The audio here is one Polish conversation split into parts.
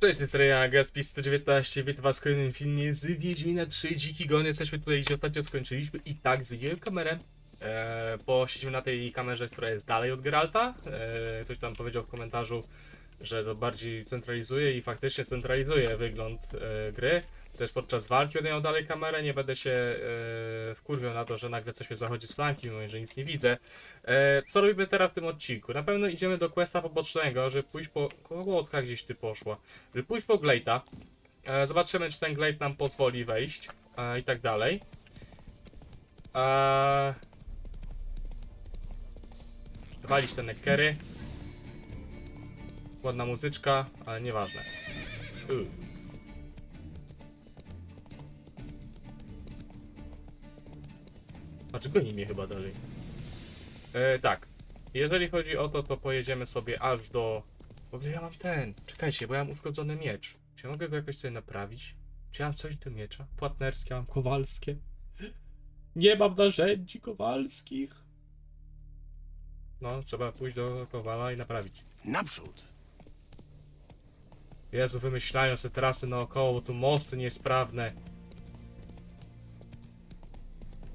Cześć, jest Reja, Gaspis 119, witam was w kolejnym filmie z Wiedźmina 3 Dziki Gon. Jesteśmy tutaj, gdzie ostatnio skończyliśmy i tak, zmieniłem kamerę, e, siedzimy na tej kamerze, która jest dalej od Geralta. E, ktoś tam powiedział w komentarzu, że to bardziej centralizuje i faktycznie centralizuje wygląd e, gry. Też podczas walki będę miał dalej kamerę, nie będę się e, wkurwiał na to, że nagle coś mnie zachodzi z flanki, mimo że nic nie widzę. E, co robimy teraz w tym odcinku? Na pewno idziemy do questa pobocznego, żeby pójść po... Kołotka gdzieś ty poszła. Żeby pójść po Glade'a. E, zobaczymy, czy ten Glade nam pozwoli wejść. E, I tak dalej. E, walić te neckery. Ładna muzyczka, ale nieważne. Uuu. A czy goni mnie chyba dalej? E, tak. Jeżeli chodzi o to, to pojedziemy sobie aż do... W ogóle ja mam ten. Czekajcie, bo ja mam uszkodzony miecz. Czy ja mogę go jakoś sobie naprawić? Czy ja mam coś do miecza? Płatnerskie, mam kowalskie. Nie mam narzędzi kowalskich. No, trzeba pójść do kowala i naprawić. Naprzód! Jezu, wymyślają sobie trasy naokoło, tu mosty niesprawne.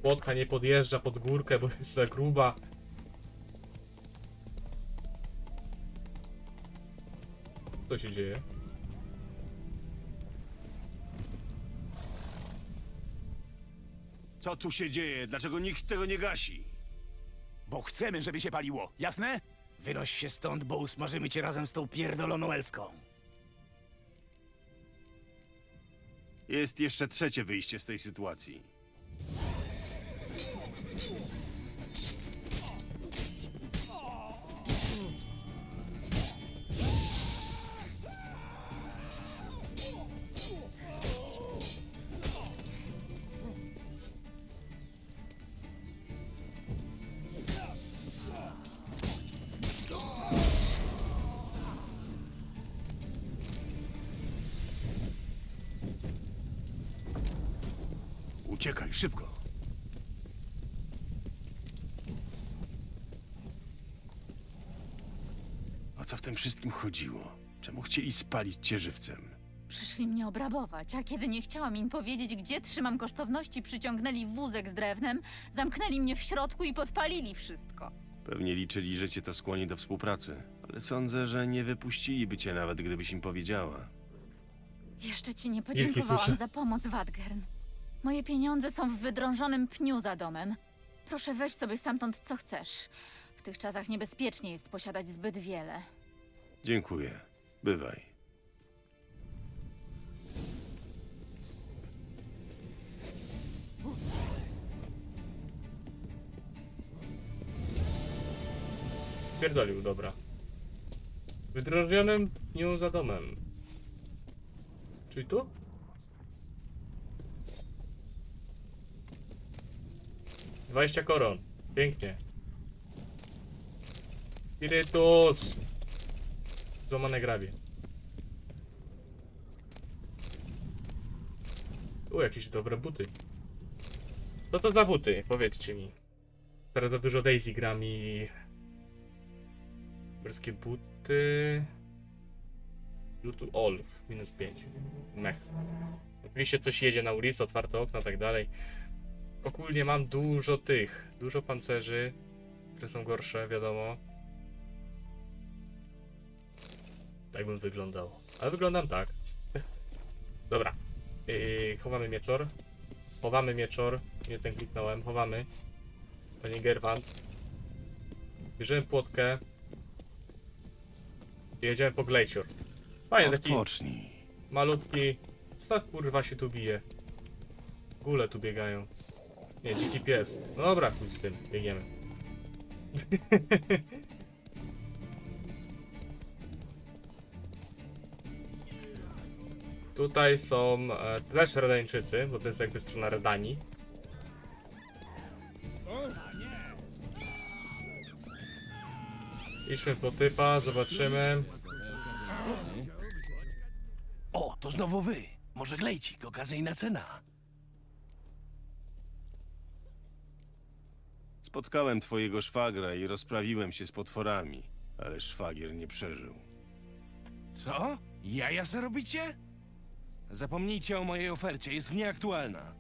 Płotka nie podjeżdża pod górkę, bo jest za gruba. Co się dzieje? Co tu się dzieje? Dlaczego nikt tego nie gasi? Bo chcemy, żeby się paliło, jasne? Wynoś się stąd, bo usmażymy cię razem z tą pierdoloną elfką. Jest jeszcze trzecie wyjście z tej sytuacji. Uciekaj, szybko! O co w tym wszystkim chodziło? Czemu chcieli spalić cię żywcem? Przyszli mnie obrabować, a kiedy nie chciałam im powiedzieć, gdzie trzymam kosztowności, przyciągnęli wózek z drewnem, zamknęli mnie w środku i podpalili wszystko. Pewnie liczyli, że cię to skłoni do współpracy, ale sądzę, że nie wypuściliby cię nawet, gdybyś im powiedziała. Jeszcze ci nie słyszę. podziękowałam za pomoc, Wadgern. Moje pieniądze są w wydrążonym pniu za domem. Proszę weź sobie stamtąd co chcesz. W tych czasach niebezpiecznie jest posiadać zbyt wiele. Dziękuję. Bywaj. Pierdolił, dobra. Wydrożonym dniu za domem. Czyli tu? Dwadzieścia koron. Pięknie. Spirytus! Złamane grabie. U, jakieś dobre buty. Co to za buty? Powiedzcie mi. Teraz za dużo Daisy gram i Brskie buty. Bluetooth Olf, minus 5. Mech. Oczywiście coś jedzie na ulicy, otwarte okna, tak dalej. Ogólnie mam dużo tych, dużo pancerzy, które są gorsze, wiadomo. Tak bym wyglądał. Ale wyglądam tak. Dobra. Yy, chowamy mieczor. Chowamy mieczor. Nie ten kliknąłem. Chowamy. Panie Gerwant. Bierzemy płotkę. I jedziemy po Glacier. Fajnie, taki Odpocznij. malutki. Co za kurwa się tu bije? Gule tu biegają. Nie, dziki pies. No dobra, chuj z tym, biegniemy. Tutaj są e, też Redańczycy, bo to jest jakby strona Redanii. Idźmy po typa, zobaczymy. O, to znowu wy. Może glejcik, okazyjna cena. Spotkałem twojego szwagra i rozprawiłem się z potworami, ale szwagier nie przeżył. Co? Jaja se robicie? Zapomnijcie o mojej ofercie, jest nieaktualna.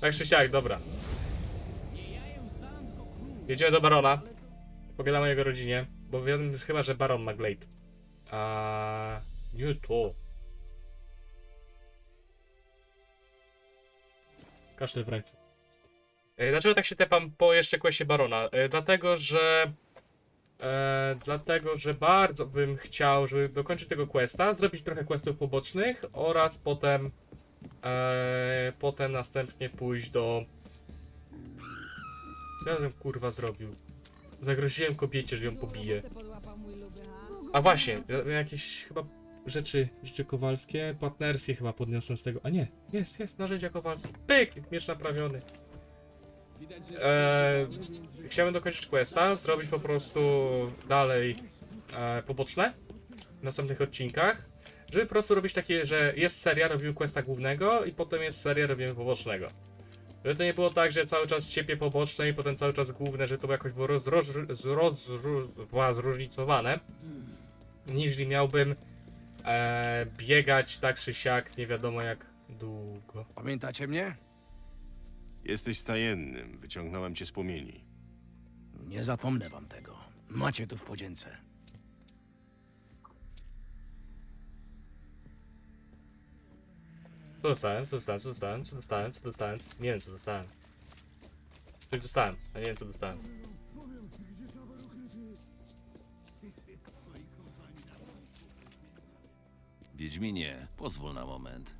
Tak czy siak, dobra. Jedziemy do Barona. Pogadamy o jego rodzinie, bo wiem chyba, że Baron ma Glade. A nie to. Kasztel w ręce. E, Dlaczego tak się tepam po jeszcze questie Barona? E, Dlatego, że e, dlatego, że bardzo bym chciał, żeby dokończyć tego questa, zrobić trochę questów pobocznych oraz potem e, potem następnie pójść do co ja żem kurwa zrobił? Zagroziłem kobiecie, że ją pobiję. A właśnie, ja- jakieś chyba rzeczy, rzeczy kowalskie, partnersje chyba podniosłem z tego. A nie, jest, jest, narzędzia kowalskie. Pyk, miecz naprawiony. Eee, chciałem dokończyć questa, zrobić po prostu dalej e, poboczne w następnych odcinkach, żeby po prostu robić takie, że jest seria, robimy questa głównego i potem jest seria, robimy pobocznego. Żeby to nie było tak, że cały czas ciepie poboczne i potem cały czas główne, że to jakoś było zróżnicowane. Niż miałbym e, biegać tak czy siak nie wiadomo jak długo. Pamiętacie mnie? Jesteś stajennym, wyciągnąłem cię z płomieni. Nie zapomnę wam tego. Macie tu w podzięce. Co dostałem? Co dostałem? Co dostałem? Co dostałem? Co dostałem? Nie wiem co dostałem. Coś dostałem, a nie wiem co dostałem. Wiedźminie, pozwól na moment.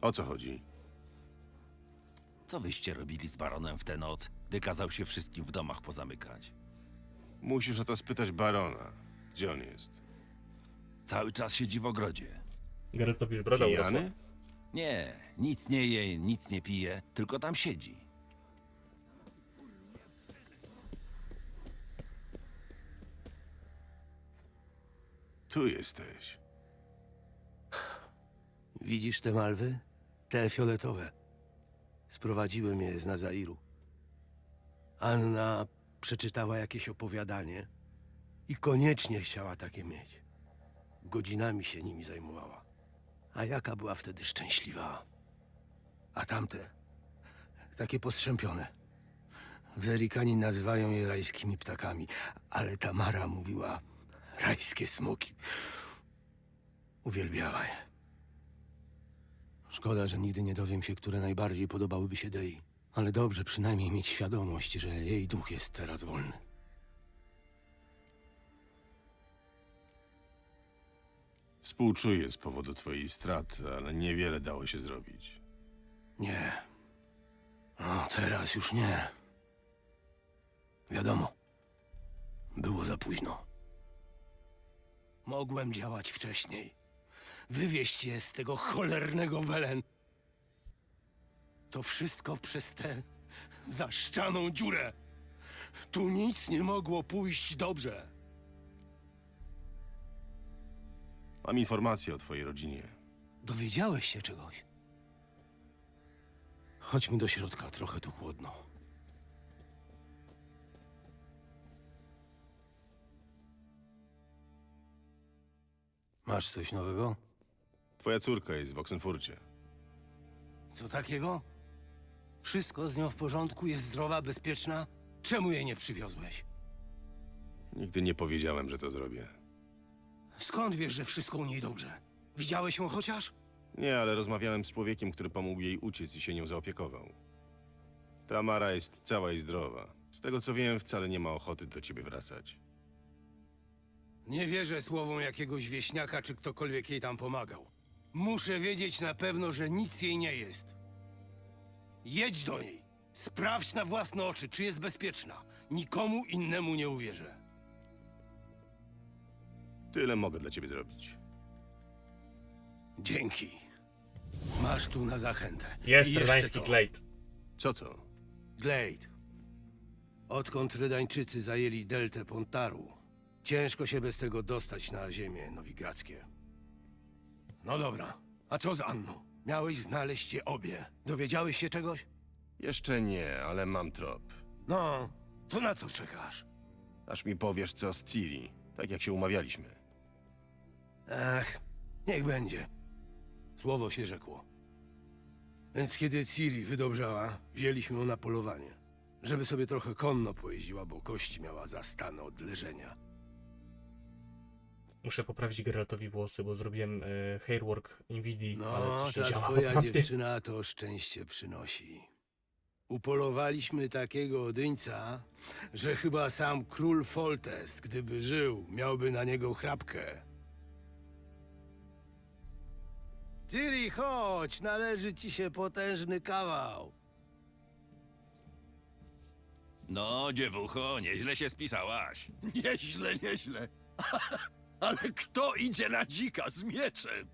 O co chodzi? Co wyście robili z baronem w tę noc, gdy kazał się wszystkim w domach pozamykać? Musisz o to spytać barona. Gdzie on jest? Cały czas siedzi w ogrodzie. Geraltowi broda urosła. Pijany? Nie, nic nie je, nic nie pije, tylko tam siedzi. Tu jesteś. Widzisz te malwy? Te fioletowe. Sprowadziłem je z Nazairu. Anna przeczytała jakieś opowiadanie i koniecznie chciała takie mieć. Godzinami się nimi zajmowała. A jaka była wtedy szczęśliwa. A tamte, takie postrzępione. Zerikani nazywają je rajskimi ptakami, ale Tamara mówiła rajskie smoki. Uwielbiała je. Szkoda, że nigdy nie dowiem się, które najbardziej podobałyby się Dei. Ale dobrze przynajmniej mieć świadomość, że jej duch jest teraz wolny. Współczuję z powodu twojej straty, ale niewiele dało się zrobić. Nie. No, teraz już nie. Wiadomo. Było za późno. Mogłem działać wcześniej. Wywieźć je z tego cholernego Welen. To wszystko przez tę zaszczaną dziurę. Tu nic nie mogło pójść dobrze. Mam informacje o twojej rodzinie. Dowiedziałeś się czegoś? Chodźmy do środka, trochę tu chłodno. Masz coś nowego? Twoja córka jest w Oksenfurcie. Co takiego? Wszystko z nią w porządku, jest zdrowa, bezpieczna? Czemu jej nie przywiozłeś? Nigdy nie powiedziałem, że to zrobię. Skąd wiesz, że wszystko u niej dobrze? Widziałeś ją chociaż? Nie, ale rozmawiałem z człowiekiem, który pomógł jej uciec i się nią zaopiekował. Tamara jest cała i zdrowa. Z tego co wiem, wcale nie ma ochoty do ciebie wracać. Nie wierzę słowom jakiegoś wieśniaka, czy ktokolwiek jej tam pomagał. Muszę wiedzieć na pewno, że nic jej nie jest. Jedź do niej. Sprawdź na własne oczy, czy jest bezpieczna. Nikomu innemu nie uwierzę. Tyle mogę dla ciebie zrobić. Dzięki. Masz tu na zachętę. Jest jeszcze rydański to. Glade. Co to? Glade. Odkąd Rydańczycy zajęli deltę Pontaru, ciężko się bez tego dostać na ziemię nowigradzkie. No dobra, a co z Anną? Miałeś znaleźć je obie. Dowiedziałeś się czegoś? Jeszcze nie, ale mam trop. No, to na co czekasz? Aż mi powiesz, co z Ciri, tak jak się umawialiśmy. Ach, niech będzie. Słowo się rzekło. Więc kiedy Ciri wydobrzała, wzięliśmy ją na polowanie. Żeby sobie trochę konno pojeździła, bo kość miała zastane od leżenia. Muszę poprawić Geraltowi włosy, bo zrobiłem e, hairwork Nvidia, No, ale coś nie ta działa twoja poprawnie. dziewczyna to szczęście przynosi. Upolowaliśmy takiego odyńca, że chyba sam król Foltest, gdyby żył, miałby na niego chrapkę. Ciri, chodź, należy ci się potężny kawał. No, dziewucho, nieźle się spisałaś. Nieźle, nieźle. Ale kto idzie na dzika z mieczem?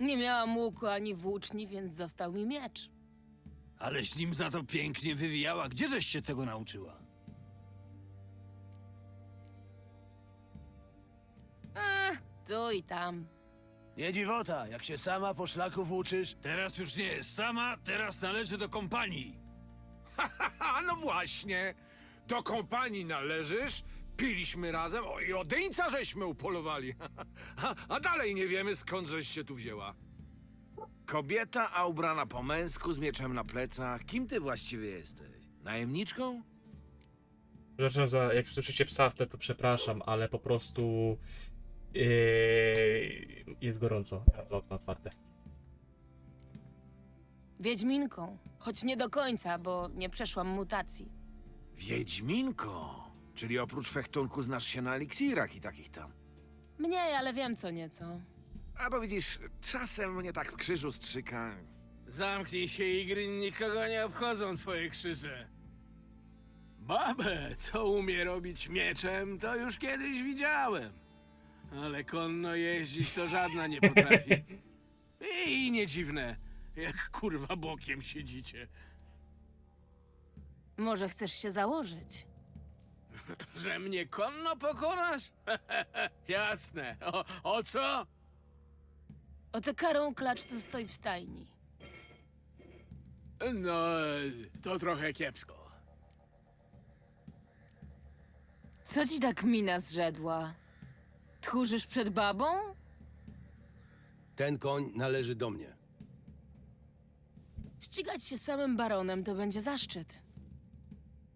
Nie miałam łuku ani włóczni, więc został mi miecz. Aleś nim za to pięknie wywijała. Gdzieżeś się tego nauczyła? A, tu i tam. Nie dziwota, jak się sama po szlaku włóczysz. Teraz już nie jest sama, teraz należy do kompanii. A no właśnie, do kompanii należysz, piliśmy razem o, i odeńca żeśmy upolowali. a, a dalej nie wiemy skąd żeś się tu wzięła. Kobieta, a ubrana po męsku, z mieczem na plecach. Kim ty właściwie jesteś? Najemniczką? Przepraszam za, jak słyszycie psa w tle, to przepraszam, ale po prostu yy, jest gorąco. Ja to okno otwarte. Wiedźminką. Choć nie do końca, bo nie przeszłam mutacji. Wiedźminko. Czyli oprócz fechtunku znasz się na eliksirach i takich tam. Mniej, ale wiem co nieco. A bo widzisz, czasem mnie tak w krzyżu strzyka. Zamknij się, Igry, nikogo nie obchodzą twoje krzyże. Babę, co umie robić mieczem, to już kiedyś widziałem. Ale konno jeździć to żadna nie potrafi. I nie dziwne, jak kurwa bokiem siedzicie. Może chcesz się założyć? Że mnie konno pokonasz? Jasne. O, o co? O tę karą klacz, co stoi w stajni. No, to trochę kiepsko. Co ci tak mina zrzedła? Tchórzysz przed babą? Ten koń należy do mnie. Ścigać się samym baronem to będzie zaszczyt.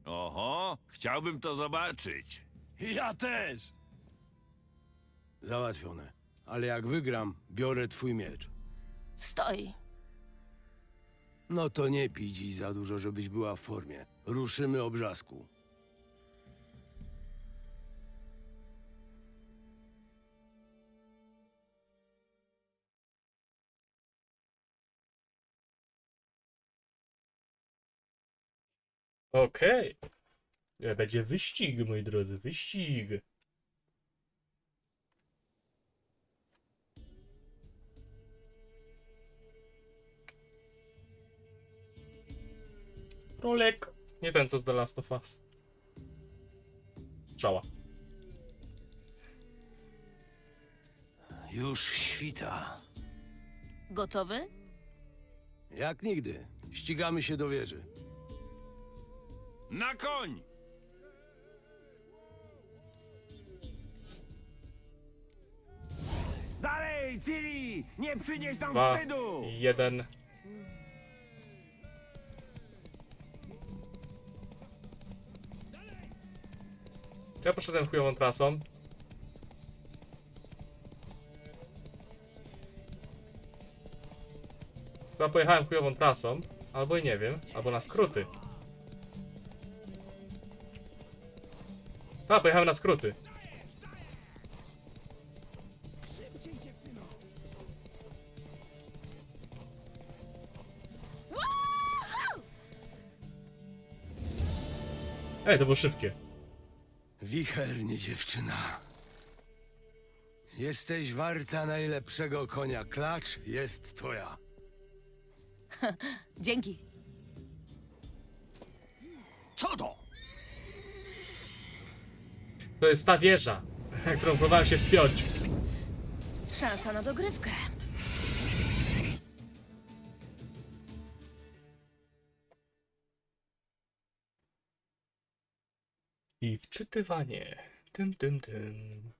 Oho, chciałbym to zobaczyć. Ja też. Załatwione. Ale jak wygram, biorę twój miecz. Stoi. No to nie pij dziś za dużo, żebyś była w formie. Ruszymy obrzasku. Okej. E, Będzie wyścig, moi drodzy, wyścig. Rolek. Nie ten, co z The Last of Us. Strzała. Już świta. Gotowy? Jak nigdy. Ścigamy się do wieży. Na koń! Dalej, Ciri! Nie przynieś nam Dwa, wstydu! jeden. Czy ja poszedłem chujową trasą? Chyba pojechałem chujową trasą, albo i nie wiem, albo na skróty. A, pojechałem na skróty. Ej, to było szybkie. Wichernie, dziewczyna. Jesteś warta najlepszego konia. Klacz jest twoja. Dzięki. Co to? To jest ta wieża, na którą próbowałem się wspiąć. Szansa na dogrywkę. I wczytywanie. Tym, tym, tym.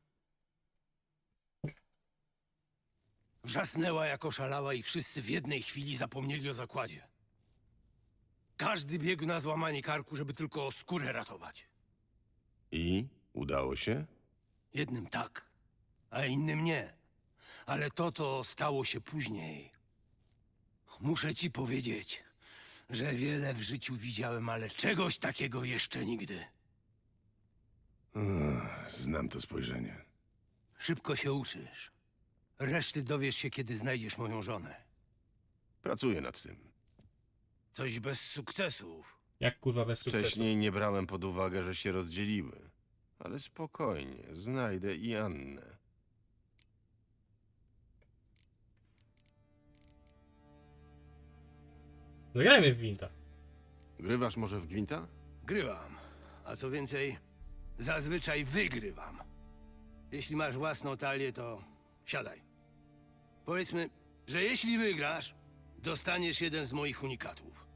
Wrzasnęła jak oszalała i wszyscy w jednej chwili zapomnieli o zakładzie. Każdy biegł na złamanie karku, żeby tylko skórę ratować. I? Udało się? Jednym tak, a innym nie. Ale to, co stało się później. Muszę ci powiedzieć, że wiele w życiu widziałem, ale czegoś takiego jeszcze nigdy. Ech, znam to spojrzenie. Szybko się uczysz. Reszty dowiesz się, kiedy znajdziesz moją żonę. Pracuję nad tym. Coś bez sukcesów. Jak kurwa bez sukcesu. Wcześniej nie brałem pod uwagę, że się rozdzieliły. Ale spokojnie, znajdę i Annę. Zagrajmy w Winta. Grywasz może w Gwinta? Grywam. A co więcej, zazwyczaj wygrywam. Jeśli masz własną talię, to siadaj. Powiedzmy, że jeśli wygrasz, dostaniesz jeden z moich unikatów.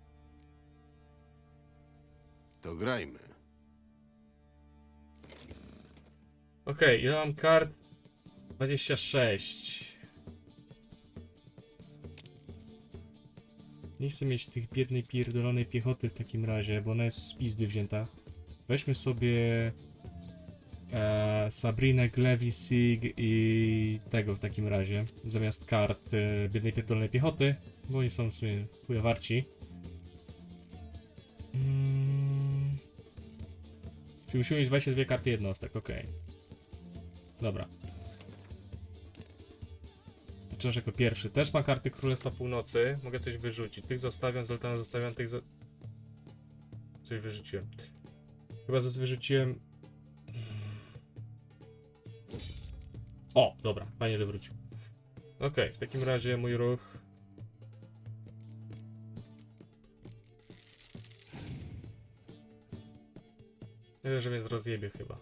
To grajmy. Okej, ile mam kart? 26. Nie chcę mieć tych biednej pierdolonej piechoty w takim razie, bo ona jest z pizdy wzięta. Weźmy sobie e, Sabrinę, i tego w takim razie. Zamiast kart e, biednej pierdolonej piechoty, bo oni są w sumie chujowarci. Mm. Czyli musimy mieć 22 karty jednostek, okej. Dobra. Wciąż jako pierwszy. Też ma karty Królestwa Północy. Mogę coś wyrzucić. Tych zostawiam, Zoltana zostawiam, tych zo... Coś wyrzuciłem. Chyba coś wyrzuciłem... O, dobra. Fajnie, że wrócił. Okej, w takim razie mój ruch... Nie, że mnie rozjebie chyba.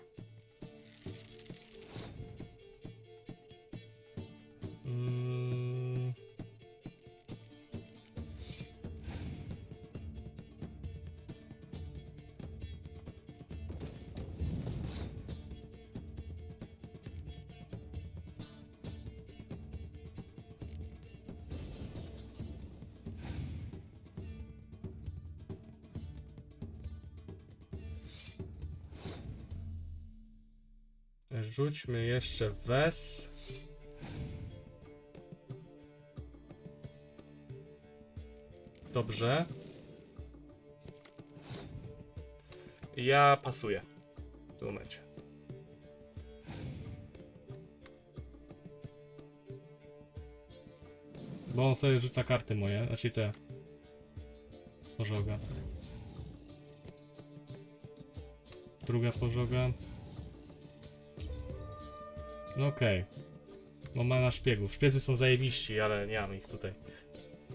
Rzućmy jeszcze wes. Dobrze. Ja pasuję w. Bo on sobie rzuca karty moje, znaczy te. Pożoga. Druga pożoga. No okej. No ma na szpiegów. Szpiedzy są zajebiści, ale nie mam ich tutaj.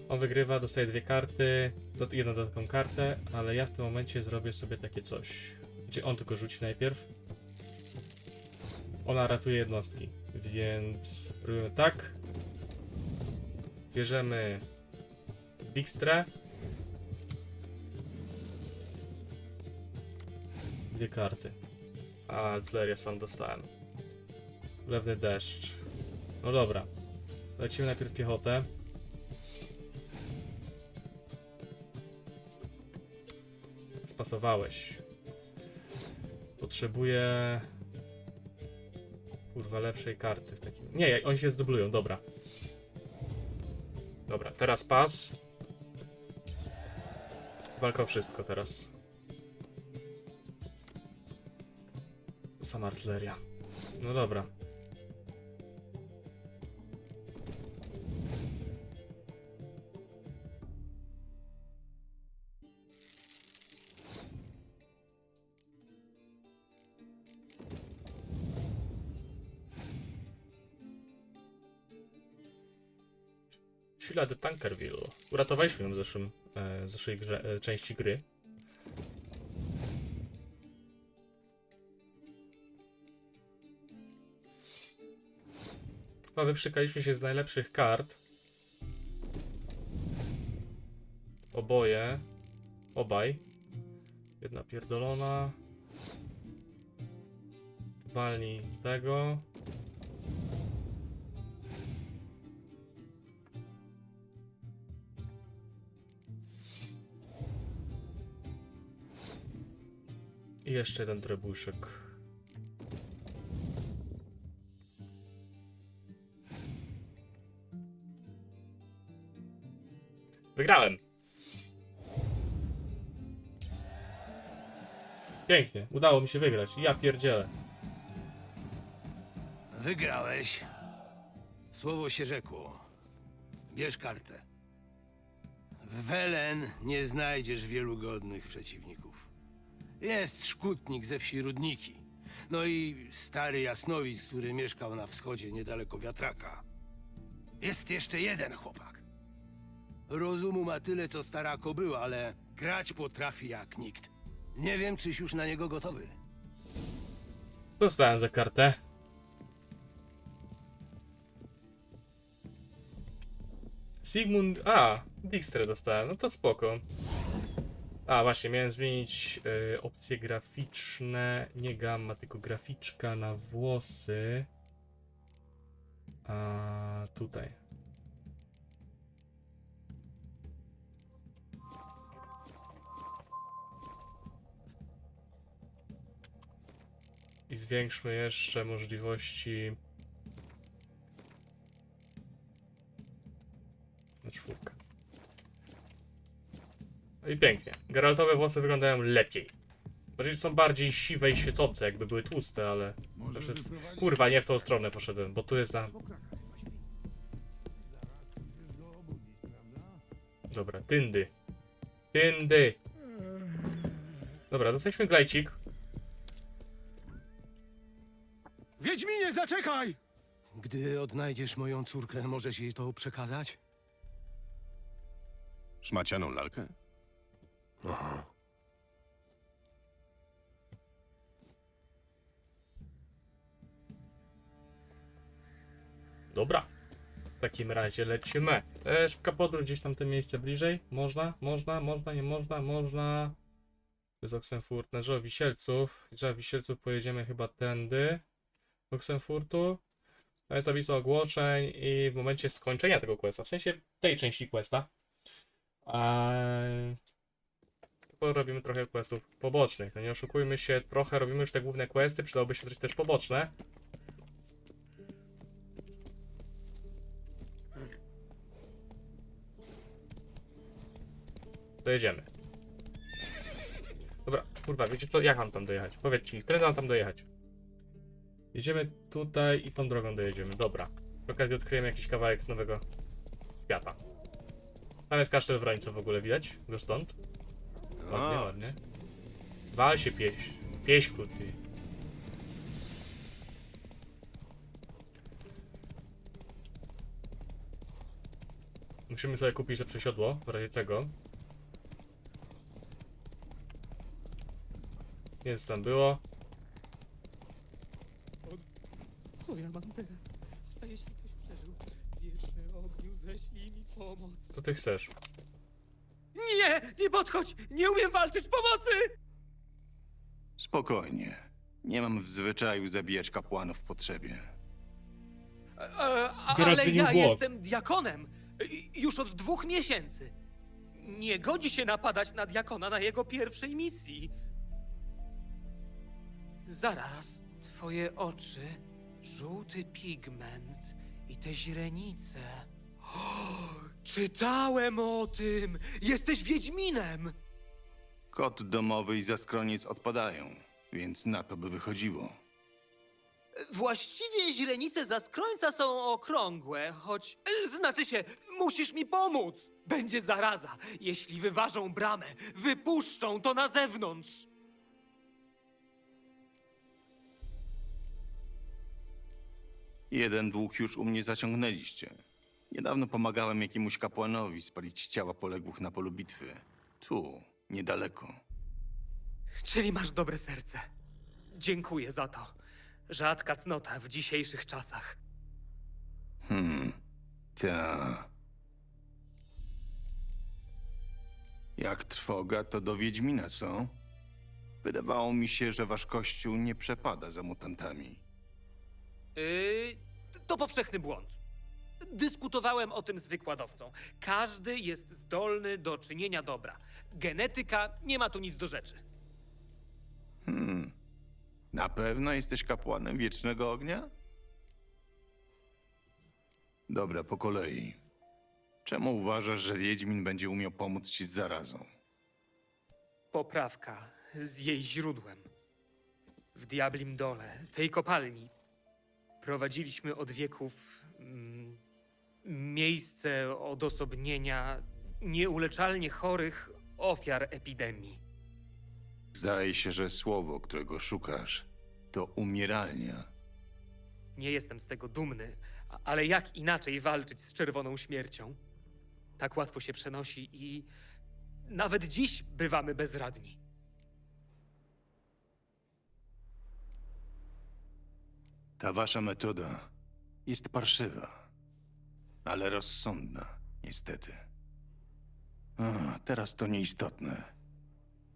On wygrywa, dostaje dwie karty, jedną dodatkową kartę, ale ja w tym momencie zrobię sobie takie coś. Gdzie on tylko rzuci najpierw. Ona ratuje jednostki, więc robimy tak. Bierzemy Dijkstrę. Dwie karty. A artylerię sam dostałem. Wlewny deszcz. No dobra. Lecimy najpierw piechotę. Spasowałeś. Potrzebuję... Kurwa, lepszej karty w takim... Nie, oni się zdublują, dobra. Dobra, teraz pas. Walka o wszystko teraz. Sama artyleria. No dobra. Sheila de Tankerville. Uratowaliśmy ją w zeszłym, e, zeszłej grze, e, części gry. Chyba wyprzykaliśmy się z najlepszych kart. Oboje. Obaj. Jedna pierdolona. walnij tego. Jeszcze jeden trebuszek. Wygrałem. Pięknie, udało mi się wygrać. Ja pierdzielę. Wygrałeś. Słowo się rzekło. Bierz kartę. W Welen nie znajdziesz wielu godnych przeciwników. Jest szkutnik ze wsi Rudniki. No i stary jasnowic, który mieszkał na wschodzie niedaleko wiatraka. Jest jeszcze jeden chłopak. Rozumu ma tyle, co stara kobyła, ale grać potrafi jak nikt. Nie wiem, czyś już na niego gotowy. Dostałem za kartę. Sigmund. A, Dijkstra dostałem, no to spoko. A, właśnie, miałem zmienić y, opcje graficzne. Nie gamma, tylko graficzka na włosy. A tutaj. I zwiększmy jeszcze możliwości. Geraltowe włosy wyglądają lepiej. Bardziej są bardziej siwe i świecące, jakby były tłuste, ale. Kurwa, nie w tą stronę poszedłem, bo tu jest na. Dobra, tyndy. Tyndy. Dobra, dostaliśmy glajcik. Wiedźminie, zaczekaj! Gdy odnajdziesz moją córkę, możesz jej to przekazać? Szmacianą lalkę? Aha. Dobra. W takim razie lecimy. E, szybka podróż gdzieś tam te miejsce bliżej. Można, można, można, nie można, można. Jest Oxenfurt. Na drzewo wisielców. Drzewo wisielców pojedziemy chyba tędy. Oxenfurtu. To jest tablica ogłoszeń i w momencie skończenia tego questa, w sensie tej części questa, eee, robimy trochę questów pobocznych. No nie oszukujmy się, trochę robimy już te główne questy, przydałoby się też poboczne. Dojedziemy. Dobra, kurwa, wiecie co? Jak mam tam dojechać? Powiedzcie mi, którędy mam tam dojechać? Jedziemy tutaj i tą drogą dojedziemy. Dobra. Przy okazji odkryjemy jakiś kawałek nowego świata. Tam jest kasztel Wrońca w ogóle, widać? Go stąd? Ładnie, O. ładnie. Wal się pieś. Pieśku, ty. Musimy sobie kupić lepsze siodło, w razie czego. Jest tam było. Co ja mam teraz? A jeśli ktoś przeżył? Wieczny ogniu, ześlij mi pomoc. Co ty chcesz? Nie! Nie podchodź! Nie umiem walczyć! Pomocy! Spokojnie. Nie mam w zwyczaju zabijać kapłanów w potrzebie. E, a, ale zmienił ja głos. jestem diakonem. I- Już od dwóch miesięcy. Nie godzi się napadać na diakona na jego pierwszej misji. Zaraz, twoje oczy, żółty pigment i te źrenice. Czytałem o tym! Jesteś Wiedźminem! Kot domowy i zaskroniec odpadają, więc na to by wychodziło. Właściwie źrenice zaskrońca są okrągłe, choć... e, Znaczy się, musisz mi pomóc! Będzie zaraza. Jeśli wyważą bramę, wypuszczą to na zewnątrz. Jeden dług już u mnie zaciągnęliście. Niedawno pomagałem jakiemuś kapłanowi spalić ciała poległych na polu bitwy. Tu, niedaleko. Czyli masz dobre serce. Dziękuję za to. Rzadka cnota w dzisiejszych czasach. Hmm, ta. Jak trwoga, to do Wiedźmina, co? Wydawało mi się, że wasz kościół nie przepada za mutantami. Yy, to powszechny błąd. Dyskutowałem o tym z wykładowcą. Każdy jest zdolny do czynienia dobra. Genetyka nie ma tu nic do rzeczy. Hmm. Na pewno jesteś kapłanem wiecznego ognia? Dobra, po kolei. Czemu uważasz, że Wiedźmin będzie umiał pomóc ci z zarazą? Poprawka z jej źródłem. W Diablim Dole, tej kopalni, prowadziliśmy od wieków mm, miejsce odosobnienia nieuleczalnie chorych ofiar epidemii. Zdaje się, że słowo, którego szukasz, to umieralnia. Nie jestem z tego dumny, a- ale jak inaczej walczyć z czerwoną śmiercią? Tak łatwo się przenosi i nawet dziś bywamy bezradni. Ta wasza metoda jest parszywa, ale rozsądna, niestety. A, teraz to nieistotne.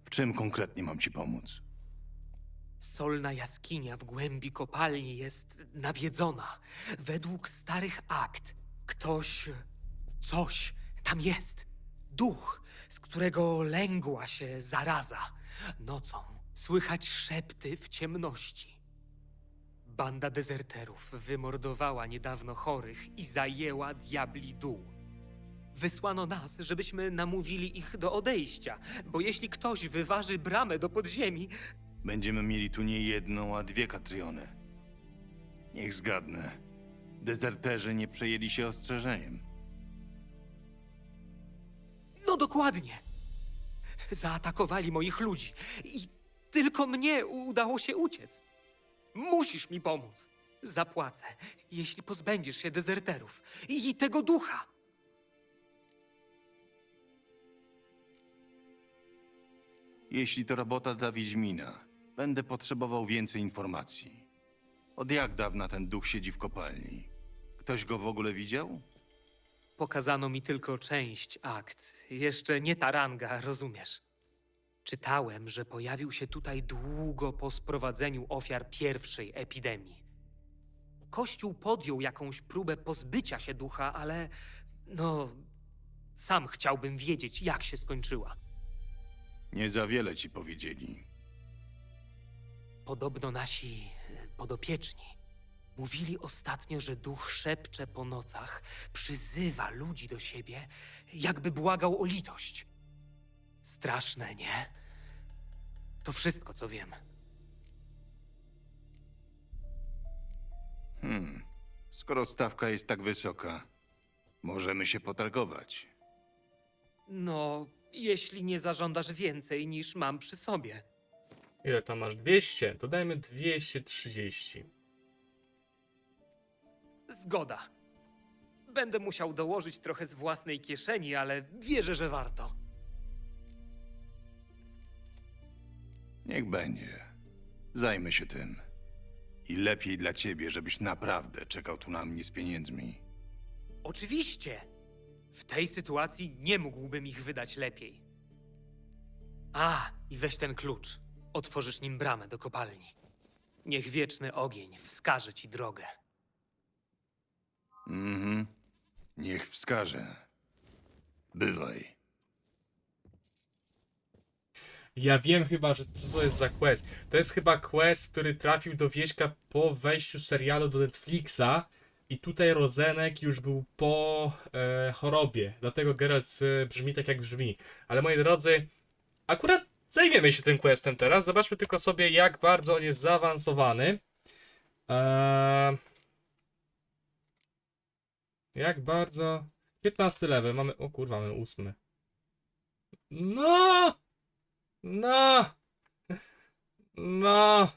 W czym konkretnie mam ci pomóc? Solna jaskinia w głębi kopalni jest nawiedzona. Według starych akt ktoś, coś tam jest. Duch, z którego lęgła się zaraza. Nocą słychać szepty w ciemności. Banda dezerterów wymordowała niedawno chorych i zajęła diabli dół. Wysłano nas, żebyśmy namówili ich do odejścia, bo jeśli ktoś wyważy bramę do podziemi, Będziemy mieli tu nie jedną, a dwie Katriony. Niech zgadnę. Dezerterzy nie przejęli się ostrzeżeniem. No dokładnie. Zaatakowali moich ludzi i tylko mnie udało się uciec. Musisz mi pomóc. Zapłacę, jeśli pozbędziesz się dezerterów i tego ducha. Jeśli to robota dla Wiedźmina, będę potrzebował więcej informacji. Od jak dawna ten duch siedzi w kopalni? Ktoś go w ogóle widział? Pokazano mi tylko część akt. Jeszcze nie ta ranga, rozumiesz? Czytałem, że pojawił się tutaj długo po sprowadzeniu ofiar pierwszej epidemii. Kościół podjął jakąś próbę pozbycia się ducha, ale no. Sam chciałbym wiedzieć, jak się skończyła. Nie za wiele ci powiedzieli. Podobno nasi podopieczni mówili ostatnio, że duch szepcze po nocach, przyzywa ludzi do siebie, jakby błagał o litość. Straszne, nie? To wszystko, co wiem. Hmm. Skoro stawka jest tak wysoka, możemy się potargować. No, jeśli nie zażądasz więcej niż mam przy sobie. Ile tam masz? 200. To dajmy 230. Zgoda. Będę musiał dołożyć trochę z własnej kieszeni, ale wierzę, że warto. Niech będzie. Zajmę się tym. I lepiej dla ciebie, żebyś naprawdę czekał tu na mnie z pieniędzmi. Oczywiście. W tej sytuacji nie mógłbym ich wydać lepiej. A, i weź ten klucz. Otworzysz nim bramę do kopalni. Niech wieczny ogień wskaże ci drogę. Mhm. Niech wskaże. Bywaj. Ja wiem chyba, że co to jest za quest. To jest chyba quest, który trafił do Wieśka po wejściu serialu do Netflixa. I tutaj Rozenek już był po e, chorobie. Dlatego Geralt e, brzmi tak jak brzmi. Ale moi drodzy, akurat zajmiemy się tym questem teraz. Zobaczmy tylko sobie, jak bardzo on jest zaawansowany. Eee, jak bardzo. 15 level. Mamy. O kurwa, mamy 8. No! No! No!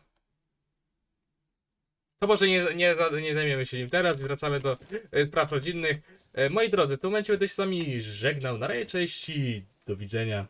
To może nie, nie, nie zajmiemy się nim teraz, wracamy do e, spraw rodzinnych. E, moi drodzy, w tym momencie będę się z wami żegnał. Na razie, cześć i do widzenia.